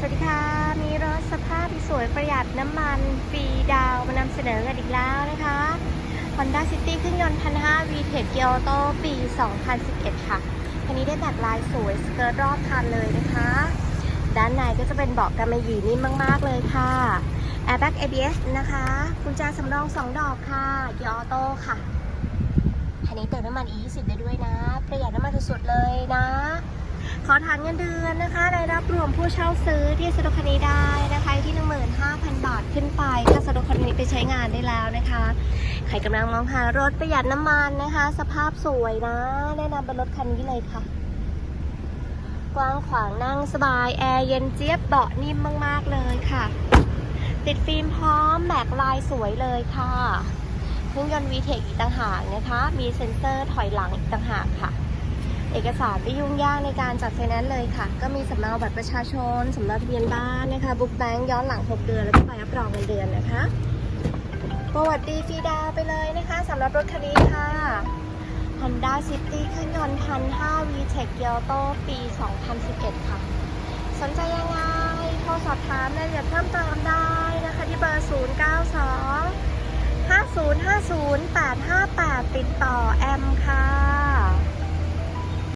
สวัสดีค่ะ มีรถสภาพสวยประหยัดน้ำมันฟรีดาวมานำเสนอกันอีกแล้วนะคะ Honda City เครื่องยนต์1,500 VTEC กียวโตปี 2011 ค่ะคันนี้ได้แบบลายสวยสเกิร์ตรอบคันเลยนะคะ ด้านในก็จะเป็นเบาะกำมะหยี่นิ่มมาก ๆ เลยค่ะ Airbag ABS นะคะกุญแจสำรอง 2 ดอกค่ะเกียวออโต้ค่ะคันนี้เติมน้ำมัน E20 ได้ด้วยนะ ประหยัดน้ำมันสุดๆเลยนะ ขอฐานเงินเดือนนะคะรายรับรวมผู้เช่าซื้อที่สะดวกคันนี้ได้นะคะที่ 15,000 บาทขึ้นไปก็สะดวกคันนี้ไปใช้งานได้แล้วนะคะ ใครกำลังมองหารถประหยัดน้ำมันนะคะ สภาพสวยนะแนะนำเป็นรถคันนี้เลยค่ะ กว้างขวางนั่งสบายแอร์เย็นเจี๊ยบเบาะนิ่มมากๆเลยค่ะ ติดฟิล์มพร้อมแมกลายสวยเลยค่ะเครื่องยนต์ VTEC อีกต่างหากนะคะ มีเซ็นเซอร์ถอยหลังอีกต่างหากค่ะ เอกสารไม่ยุ่งยากในการจัดไฟแนนซ์เลยค่ะ ก็มีสำเนาบัตรประชาชนสำเนาทะเบียนบ้านนะคะบุ๊กแบงค์ย้อนหลัง 6 เดือน แล้วก็ใบรับรองเงินเดือนนะคะประวัติดีฟรีดาวไปเลยนะคะสำหรับรถคันนี้ค่ะ Honda City เครื่องยนต์1,500 VTEC เกียวโตปี 2011 ค่ะ สนใจยังไงโทรสอบถามรายละเอียดเพิ่มเติมได้นะคะ ที่เบอร์ 092 5050 858 ติดต่อแอมค่ะ